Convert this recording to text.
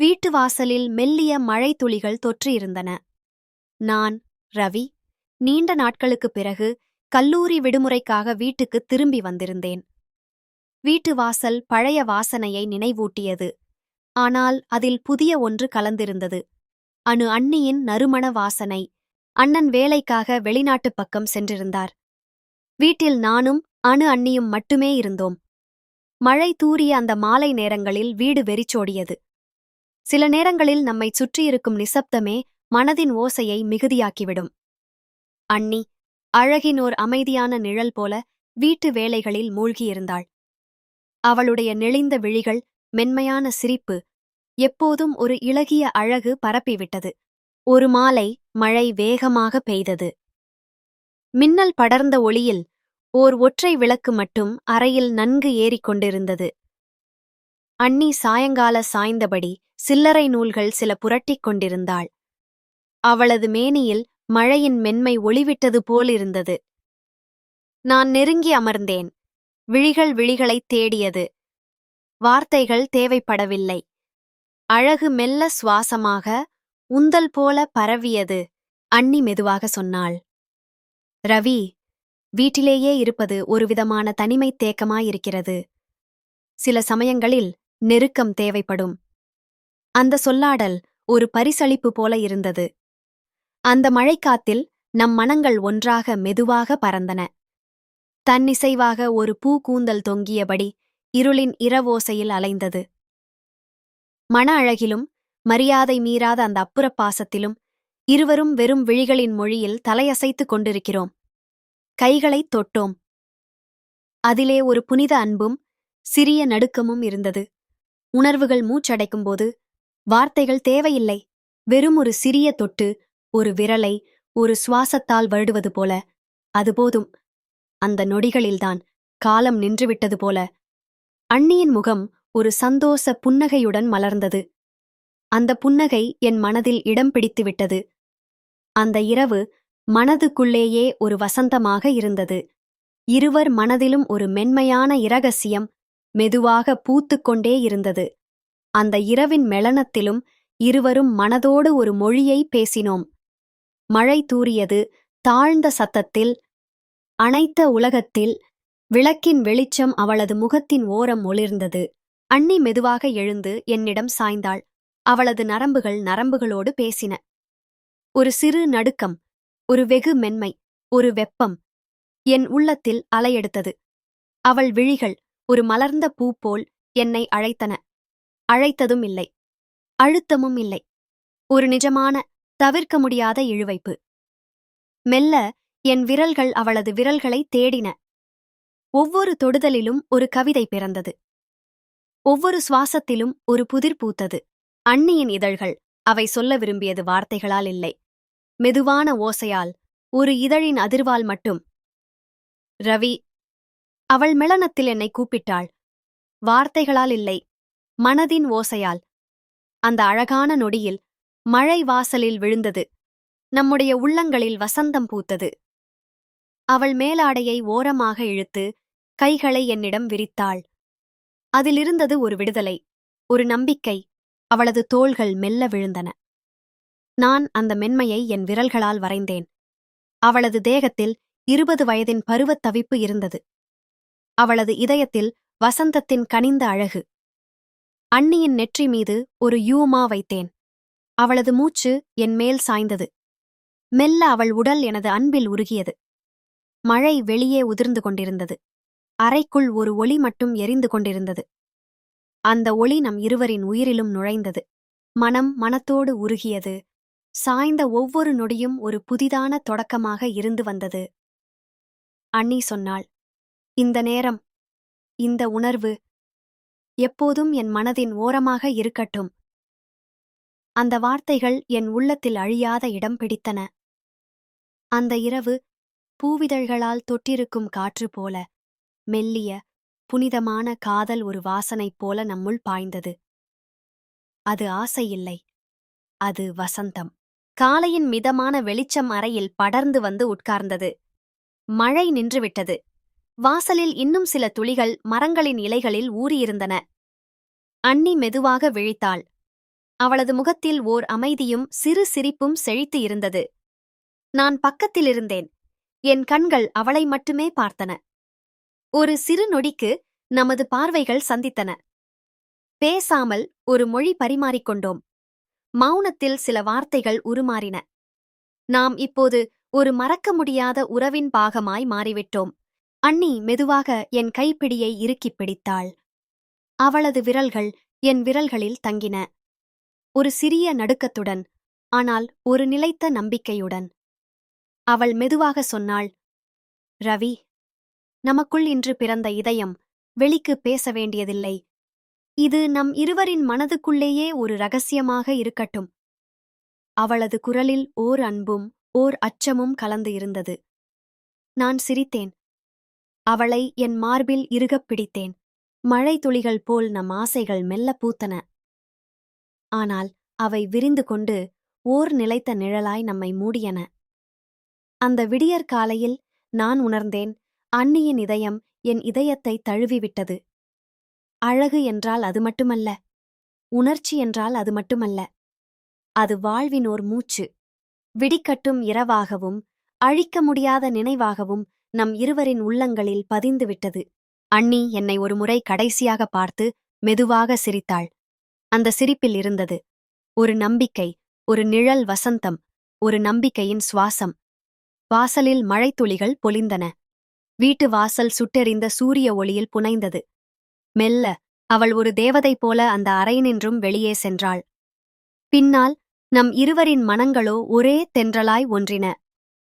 வீட்டு வாசலில் மெல்லிய மழை துளிகள் தொற்றியிருந்தன நான் ரவி நீண்ட நாட்களுக்குப் பிறகு கல்லூரி விடுமுறைக்காக வீட்டுக்கு திரும்பி வந்திருந்தேன். வீட்டு வாசல் பழைய வாசனையை நினைவூட்டியது. ஆனால் அதில் புதிய ஒன்று கலந்திருந்தது. அணு அண்ணியின் நறுமண வாசனை. அண்ணன் வேலைக்காக வெளிநாட்டுப் பக்கம் சென்றிருந்தார். வீட்டில் நானும் அணு அண்ணியும் மட்டுமே இருந்தோம். மழை தூறிய அந்த மாலை நேரங்களில் வீடு வெறிச்சோடியது. சில நேரங்களில் நம்மைச் சுற்றியிருக்கும் நிசப்தமே மனதின் ஓசையை மிகுதியாக்கிவிடும். அண்ணி அழகின் ஓர் அமைதியான நிழல் போல வீட்டு வேலைகளில் மூழ்கியிருந்தாள். அவளுடைய நெளிந்த விழிகள் மென்மையான சிரிப்பு எப்போதும் ஒரு இளகிய அழகு பரப்பிவிட்டது. ஒரு மாலை மழை வேகமாக பெய்தது. மின்னல் படர்ந்த ஒளியில் ஓர் ஒற்றை விளக்கு மட்டும் அறையில் நன்கு ஏறிக்கொண்டிருந்தது. அண்ணி சாயங்கால சாய்ந்தபடி சில்லறை நூல்கள் சில புரட்டிக் கொண்டிருந்தாள். அவளது மேனியில் மழையின் மென்மை ஒளிவிட்டது போலிருந்தது. நான் நெருங்கி அமர்ந்தேன். விழிகள் விழிகளைத் தேடியது. வார்த்தைகள் தேவைப்படவில்லை. அழகு மெல்ல சுவாசமாக உந்தல் போல பரவியது அண்ணி மெதுவாக சொன்னாள். ரவி வீட்டிலேயே இருப்பது ஒருவிதமான தனிமைத் தேக்கமாயிருக்கிறது. சில சமயங்களில் நெருக்கம் தேவைப்படும். அந்த சொல்லாடல் ஒரு பரிசளிப்பு போல இருந்தது. அந்த மழைக்காத்தில் நம் மனங்கள் ஒன்றாக மெதுவாக பறந்தன. தன்னிசைவாக ஒரு பூக்கூந்தல் தொங்கியபடி இருளின் இரவோசையில் அலைந்தது. மன அழகிலும் மரியாதை மீறாத அந்த அப்புறப் பாசத்திலும் இருவரும் வெறும் விழிகளின் மொழியில் தலையசைத்துக் கொண்டிருக்கிறோம். கைகளைத் தொட்டோம். அதிலே ஒரு புனித அன்பும் சிறிய நடுக்கமும் இருந்தது. உணர்வுகள் மூச்சடைக்கும் போது வார்த்தைகள் தேவையில்லை. வெறும் ஒரு சிறிய தொட்டு ஒரு விரலை ஒரு சுவாசத்தால் வருடுவது போல. அது போதும். அந்த நொடிகளில்தான் காலம் நின்றுவிட்டது போல. அண்ணியின் முகம் ஒரு சந்தோஷ புன்னகையுடன் மலர்ந்தது. அந்த புன்னகை என் மனதில் இடம் பிடித்துவிட்டது. அந்த இரவு மனதுக்குள்ளேயே ஒரு வசந்தமாக இருந்தது. இருவர் மனதிலும் ஒரு மென்மையான இரகசியம் மெதுவாக பூத்துக்கொண்டே இருந்தது. அந்த இரவின் மெளனத்திலும் இருவரும் மனதோடு ஒரு மொழியை பேசினோம். மழை தூறியது தாழ்ந்த சத்தத்தில் அனைத்த உலகத்தில் விளக்கின் வெளிச்சம் அவளது முகத்தின் ஓரம் ஒளிர்ந்தது. அண்ணி மெதுவாக எழுந்து என்னிடம் சாய்ந்தாள். அவளது நரம்புகள் நரம்புகளோடு பேசின. ஒரு சிறு நடுக்கம் ஒரு வெகு மென்மை ஒரு வெப்பம் என் உள்ளத்தில் அலையெடுத்தது. அவள் விழிகள் ஒரு மலர்ந்த பூ போல் என்னை அழைத்தன. அழைத்ததும் இல்லை. அழுத்தமும் இல்லை. ஒரு நிஜமான தவிர்க்க முடியாத இழுவைப்பு. மெல்ல என் விரல்கள் அவளது விரல்களை தேடின. ஒவ்வொரு தொடுதலிலும் ஒரு கவிதை பிறந்தது. ஒவ்வொரு சுவாசத்திலும் ஒரு புதிர் பூத்தது. அண்ணியின் இதழ்கள் அவை சொல்ல விரும்பியது வார்த்தைகளால் இல்லை. மெதுவான ஓசையால் ஒரு இதழின் அதிர்வால் மட்டும். ரவி அவள் மெளனத்தில் என்னை கூப்பிட்டாள். வார்த்தைகளால் இல்லை. மனதின் ஓசையால். அந்த அழகான நொடியில் மழை வாசலில் விழுந்தது. நம்முடைய உள்ளங்களில் வசந்தம் பூத்தது. அவள் மேலாடையை ஓரமாக இழுத்து கைகளை என்னிடம் விரித்தாள். அதிலிருந்தது ஒரு விடுதலை ஒரு நம்பிக்கை. அவளது தோள்கள் மெல்ல விழுந்தன. நான் அந்த மென்மையை என் விரல்களால் வரைந்தேன். அவளது தேகத்தில் இருபது வயதின் பருவத் தவிப்பு இருந்தது. அவளது இதயத்தில் வசந்தத்தின் கனிந்த அழகு. அண்ணியின் நெற்றி மீது ஒரு யூமா வைத்தேன். அவளது மூச்சு என் மேல் சாய்ந்தது. மெல்ல அவள் உடல் எனது அன்பில் உருகியது. மழை வெளியே உதிர்ந்து கொண்டிருந்தது. அறைக்குள் ஒரு ஒளி மட்டும் எரிந்து கொண்டிருந்தது. அந்த ஒளி நம் இருவரின் உயிரிலும் நுழைந்தது. மனம் மனத்தோடு உருகியது. சாய்ந்த ஒவ்வொரு நொடியும் ஒரு புதிதான தொடக்கமாக இருந்து வந்தது. அண்ணி சொன்னாள் இந்த நேரம் இந்த உணர்வு எப்போதும் என் மனதின் ஓரமாக இருக்கட்டும். அந்த வார்த்தைகள் என் உள்ளத்தில் அழியாத இடம் பிடித்தன. அந்த இரவு பூவிதழ்களால் தொட்டிருக்கும் காற்று போல மெல்லிய புனிதமான காதல் ஒரு வாசனைப் போல நம்முள் பாய்ந்தது. அது ஆசையில்லை அது வசந்தம். காலையின் மிதமான வெளிச்சம் அறையில் படர்ந்து வந்து உட்கார்ந்தது. மழை நின்றுவிட்டது. வாசலில் இன்னும் சில துளிகள் மரங்களின் இலைகளில் ஊறியிருந்தன. அண்ணி மெதுவாக விழித்தாள். அவளது முகத்தில் ஓர் அமைதியும் சிறு சிரிப்பும் செழித்து இருந்தது. நான் பக்கத்திலிருந்தேன் என் கண்கள் அவளை மட்டுமே பார்த்தன. ஒரு சிறு நொடிக்கு நமது பார்வைகள் சந்தித்தன. பேசாமல் ஒரு மொழி பரிமாறிக்கொண்டோம் மௌனத்தில் சில வார்த்தைகள் உருமாறின. நாம் இப்போது ஒரு மறக்க முடியாத உறவின் பாகமாய் மாறிவிட்டோம். அண்ணி மெதுவாக என் கைப்பிடியை இறுக்கிப் பிடித்தாள். அவளது விரல்கள் என் விரல்களில் தங்கின. ஒரு சிறிய நடுக்கத்துடன் ஆனால் ஒரு நிலைத்த நம்பிக்கையுடன். அவள் மெதுவாக சொன்னாள் ரவி நமக்குள் இன்று பிறந்த இதயம் வெளிக்கு பேச வேண்டியதில்லை. இது நம் இருவரின் மனதுக்குள்ளேயே ஒரு ரகசியமாக இருக்கட்டும் அவளது குரலில் ஓர் அன்பும் ஓர் அச்சமும் கலந்து இருந்தது. நான் சிரித்தேன் அவளை என் மார்பில் இறுகப் பிடித்தேன். மழை துளிகள் போல் நம் ஆசைகள் மெல்ல பூத்தன. ஆனால் அவை விரிந்து கொண்டு ஓர் நிலைத்த நிழலாய் நம்மை மூடியன. அந்த விடியற் காலையில் நான் உணர்ந்தேன் அன்னியின் இதயம் என் இதயத்தை தழுவிவிட்டது. அழகு என்றால் அது மட்டுமல்ல உணர்ச்சி என்றால் அது மட்டுமல்ல அது வாழ்வின் ஓர் மூச்சு. விடிக்கட்டும் இரவாகவும் அழிக்க முடியாத நினைவாகவும் நம் இருவரின் உள்ளங்களில் பதிந்துவிட்டது. அண்ணி என்னை ஒருமுறை கடைசியாக பார்த்து மெதுவாக சிரித்தாள். அந்த சிரிப்பில் இருந்தது. ஒரு நம்பிக்கை ஒரு நிழல் வசந்தம் ஒரு நம்பிக்கையின் சுவாசம். வாசலில் மழைத்துளிகள் பொலிந்தன. வீட்டு வாசல் சுட்டெறிந்த சூரிய ஒளியில் புனைந்தது. மெல்ல அவள் ஒரு தேவதை போல அந்த அறையினின்றும் வெளியே சென்றாள். பின்னால் நம் இருவரின் மனங்களோ ஒரே தென்றலாய் ஒன்றின.